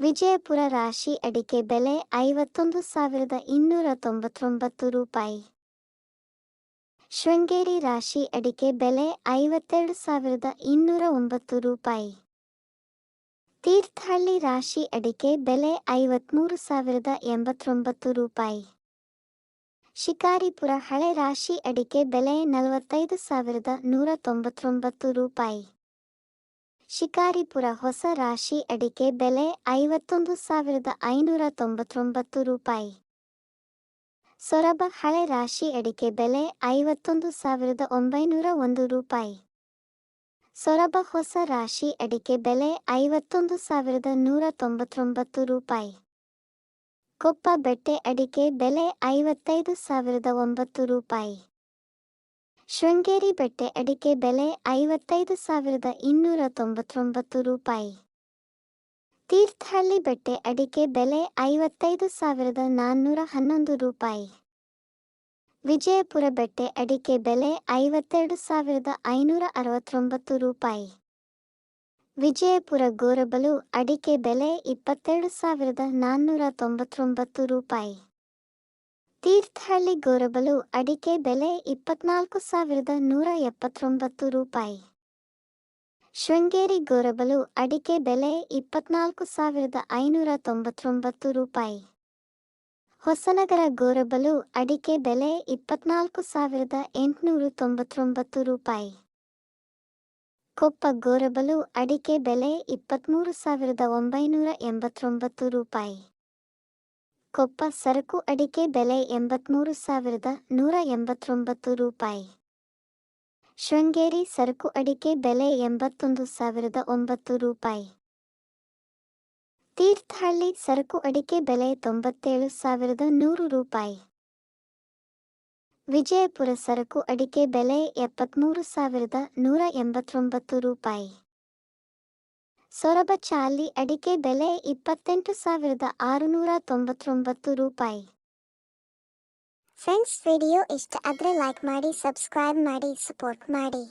ವಿಜಯಪುರ ರಾಶಿ ಅಡಿಕೆ ಬೆಲೆ ಐವತ್ತೊಂದು ಸಾವಿರದ ಇನ್ನೂರ ತೊಂಬತ್ತೊಂಬತ್ತು ರೂಪಾಯಿ. ಶೃಂಗೇರಿ ರಾಶಿ ಅಡಿಕೆ ಬೆಲೆ ಐವತ್ತೆರಡು ಸಾವಿರದ ಇನ್ನೂರ ಒಂಬತ್ತು ರೂಪಾಯಿ. ತೀರ್ಥಹಳ್ಳಿ ರಾಶಿ ಅಡಿಕೆ ಬೆಲೆ ಐವತ್ಮೂರು ಸಾವಿರದ ಎಂಬತ್ತೊಂಬತ್ತು ರೂಪಾಯಿ. ಶಿಕಾರಿಪುರ ಹಳೆ ರಾಶಿ ಅಡಿಕೆ ಬೆಲೆ ನಲವತ್ತೈದು ಸಾವಿರದ ನೂರ ತೊಂಬತ್ತೊಂಬತ್ತು ರೂಪಾಯಿ. ಶಿಕಾರಿಪುರ ಹೊಸ ರಾಶಿ ಅಡಿಕೆ ಬೆಲೆ ಐವತ್ತೊಂದು ಸಾವಿರದ ಐನೂರ ತೊಂಬತ್ತೊಂಬತ್ತು ರೂಪಾಯಿ. ಸೊರಬ ಹಳೆ ರಾಶಿ ಅಡಿಕೆ ಬೆಲೆ ಐವತ್ತೊಂದು ಸಾವಿರದ ಒಂಬೈನೂರ ಒಂದು ರೂಪಾಯಿ. ಸೊರಬ ಹೊಸ ರಾಶಿ ಅಡಿಕೆ ಬೆಲೆ ಐವತ್ತೊಂದು ಸಾವಿರದ ನೂರ ತೊಂಬತ್ತೊಂಬತ್ತು ರೂಪಾಯಿ. ಕೊಪ್ಪ ಬೆಟ್ಟೆ ಅಡಿಕೆ ಬೆಲೆ ಐವತ್ತೈದು ಸಾವಿರದ ಒಂಬತ್ತು ರೂಪಾಯಿ. ಶೃಂಗೇರಿ ಬೆಟ್ಟೆ ಅಡಿಕೆ ಬೆಲೆ ಐವತ್ತೈದು ಸಾವಿರದ ಇನ್ನೂರ ತೊಂಬತ್ತೊಂಬತ್ತು ರೂಪಾಯಿ. ತೀರ್ಥಹಳ್ಳಿ ಬೆಟ್ಟೆ ಅಡಿಕೆ ಬೆಲೆ ಐವತ್ತೈದು ಸಾವಿರದ ನಾನ್ನೂರ ಹನ್ನೊಂದು ರೂಪಾಯಿ. ವಿಜಯಪುರ ಬೆಟ್ಟೆ ಅಡಿಕೆ ಬೆಲೆ ಐವತ್ತೆರಡು ಸಾವಿರದ ಐನೂರ ಅರವತ್ತೊಂಬತ್ತು ರೂಪಾಯಿ. ವಿಜಯಪುರ ಗೋರಬಲು ಅಡಿಕೆ ಬೆಲೆ ಇಪ್ಪತ್ತೆರಡು ಸಾವಿರದ ನಾನ್ನೂರ ತೊಂಬತ್ತೊಂಬತ್ತು ರೂಪಾಯಿ. ತೀರ್ಥಹಳ್ಳಿ ಗೋರಬಲು ಅಡಿಕೆ ಬೆಲೆ ಇಪ್ಪತ್ನಾಲ್ಕು ಸಾವಿರದ ನೂರ ಎಪ್ಪತ್ತೊಂಬತ್ತು ರೂಪಾಯಿ. ಶೃಂಗೇರಿ ಗೋರಬಲು ಅಡಿಕೆ ಬೆಲೆ ಇಪ್ಪತ್ನಾಲ್ಕು ಸಾವಿರದ ಐನೂರ ತೊಂಬತ್ತೊಂಬತ್ತು ರೂಪಾಯಿ. ಹೊಸನಗರ ಗೋರಬಲು ಅಡಿಕೆ ಬೆಲೆ ಇಪ್ಪತ್ನಾಲ್ಕು ಸಾವಿರದ ಎಂಟುನೂರು ತೊಂಬತ್ತೊಂಬತ್ತು ರೂಪಾಯಿ. ಕೊಪ್ಪ ಗೋರಬಲು ಅಡಿಕೆ ಬೆಲೆ ಇಪ್ಪತ್ತ್ಮೂರು ಸಾವಿರದ ಒಂಬೈನೂರ ಎಂಬತ್ತೊಂಬತ್ತು ರೂಪಾಯಿ. ಕೊಪ್ಪ ಸರಕು ಅಡಿಕೆ ಬೆಲೆ ಎಂಬತ್ಮೂರು ಸಾವಿರದ ನೂರ ಎಂಬತ್ತೊಂಬತ್ತು ರೂಪಾಯಿ. ಶೃಂಗೇರಿ ಸರಕು ಅಡಿಕೆ ಬೆಲೆ ಎಂಬತ್ತೊಂದು ಸಾವಿರದ ಒಂಬತ್ತು ರೂಪಾಯಿ. ತೀರ್ಥಹಳ್ಳಿ ಸರಕು ಅಡಿಕೆ ಬೆಲೆ ತೊಂಬತ್ತೇಳು ಸಾವಿರದ ನೂರು ರೂಪಾಯಿ. ವಿಜಯಪುರ ಸರಕು ಅಡಿಕೆ ಬೆಲೆ ಎಪ್ಪತ್ತ್ಮೂರು ಸಾವಿರದ ನೂರ ಎಂಬತ್ತೊಂಬತ್ತು ರೂಪಾಯಿ. ಸೊರಬ ಚಾಲಿ ಅಡಿಕೆ ಬೆಲೆ ಇಪ್ಪತ್ತೆಂಟು ಸಾವಿರದ ಆರುನೂರ ತೊಂಬತ್ತೊಂಬತ್ತು ರೂಪಾಯಿ. ಫ್ರೆಂಡ್ಸ್ ವಿಡಿಯೋ ಇಷ್ಟ ಆದರೆ ಲೈಕ್ ಮಾಡಿ ಸಬ್ಸ್ಕ್ರೈಬ್ ಮಾಡಿ ಸಪೋರ್ಟ್ ಮಾಡಿ.